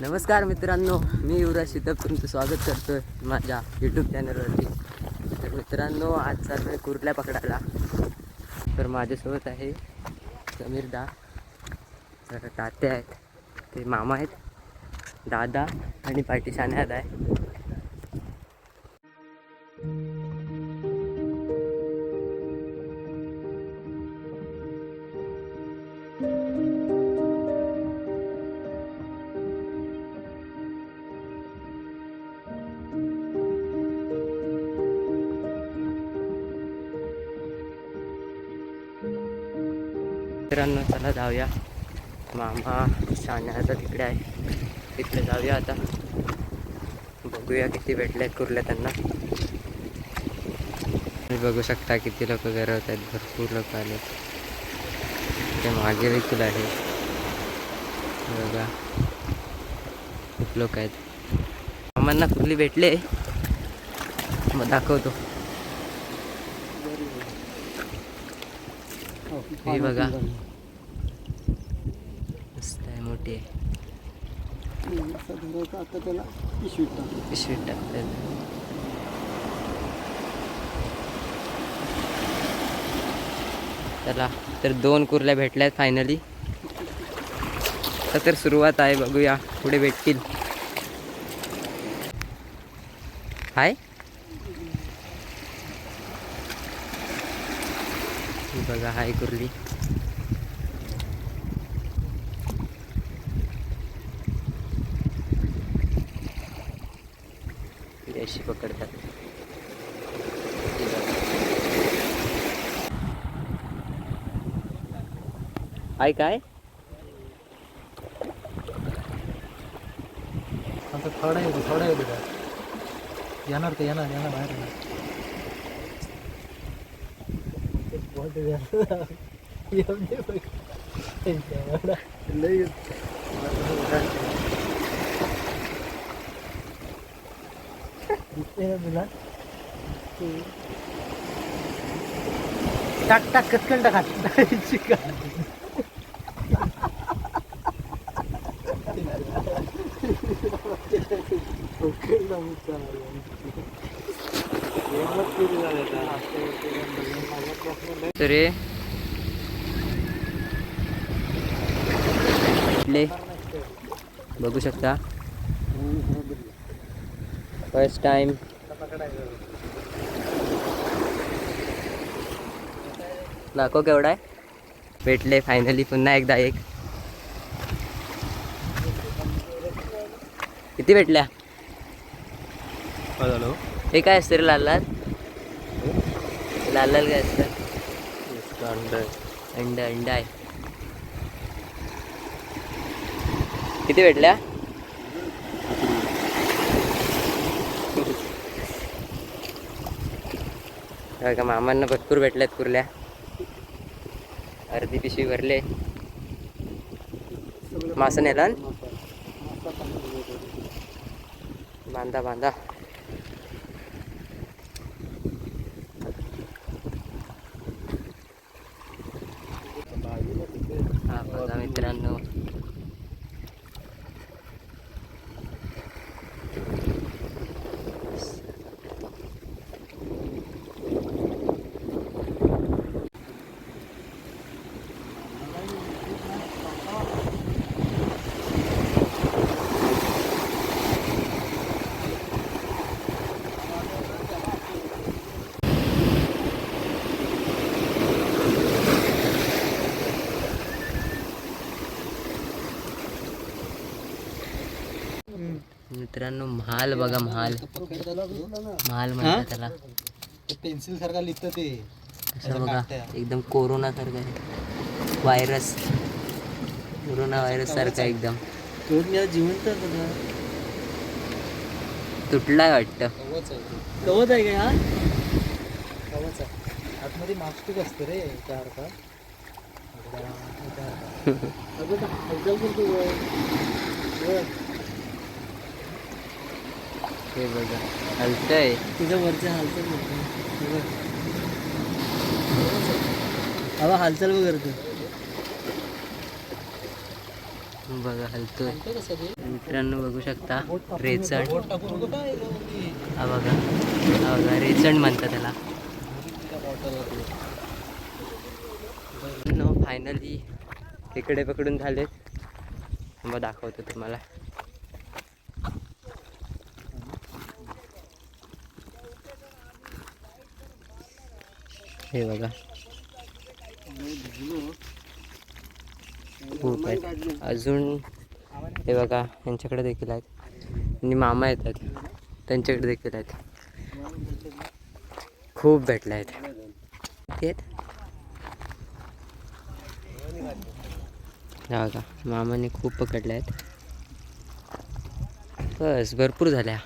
नमस्कार मित्रांनो मी युवराज शितप तुमचं स्वागत करतो आहे माझ्या यूट्यूब चॅनलवरती तर मित्रांनो आज चालू आहे कुर्ल्या पकडायला. तर माझ्यासोबत आहे समीर दा. तर तात्या आहेत ते मामा आहेत दादा आणि पाठी शाण्यात आहे. मित्रांनो चला जाऊया. मामा शाण्याचा तिकडे आहे. तिकडे जाऊया आता. बघूया किती भेटले आहेत कुर्ल्या त्यांना. तुम्ही बघू शकता किती लोक गरवत आहेत. भरपूर लोक आले ते मागे देखील आहे. बघा. खूप लोक आहेत. मामांना कुर्ली भेटले मग दाखवतो. ही बघा. आहे मोठी. आहे आता त्याला पिशवीत पिशवीत टाकतात चला तर दोन कुर्ल्या भेटल्यात फायनली तर सुरुवात आहे बघूया पुढे भेटतील. हाय. बघा हाय कुर्ली. ती अशी पकडतात. ही. हाय काय? आता थोडा येतो थोडा येतो का येणार ते येणार येणार बाहेर. येणार बोट दिसते ना तुला? टाक टाक कचकन टाका. तर बघू शकता. फर्स्ट टाइम दाखव केवढा आहे? भेटले फायनली पुन्हा एकदा एक. किती भेटल्या? हॅलो हे काय असतं रे लाल लाल लाल लाल काय असतं अंड अंड आहे. किती भेटल्या? का मामांना भरपूर भेटल्यात कुर्ल्या. अर्धी पिशवी भरले. मासा नेला बांधा बांधा. मित्रांनो. मित्रांनो महाल बघा महाल. महाल म्हणतात त्याला. पेन्सिल सारखा लिहितं ते. असं बघा एकदम कोरोना सारखं आहे. व्हायरस. कोरोना व्हायरस सारखं एकदम. जिवंत तुटलाय वाटतं. कवच आहे का हा? कवच आहे. आतमध्ये मास्टिक असते रे चार का हे बघा. हलतंय तुझ्या वरच्या हालचाल हवा हालचाल वगैरे तू बघा हलतोय मित्रांनो बघू शकता रेचण. हा बघा. हा बघा रेचण म्हणतात त्याला. नो फायनली तिकडे पकडून झालेत. मग दाखवतो तुम्हाला. हे बघा. खूप आहेत. अजून हे बघा यांच्याकडे देखील आहेत. आणि मामा येतात. त्यांच्याकडे देखील आहेत. खूप भेटले आहेत. ते हा बघा मामाने खूप पकडले आहेत. बस भरपूर झाल्या.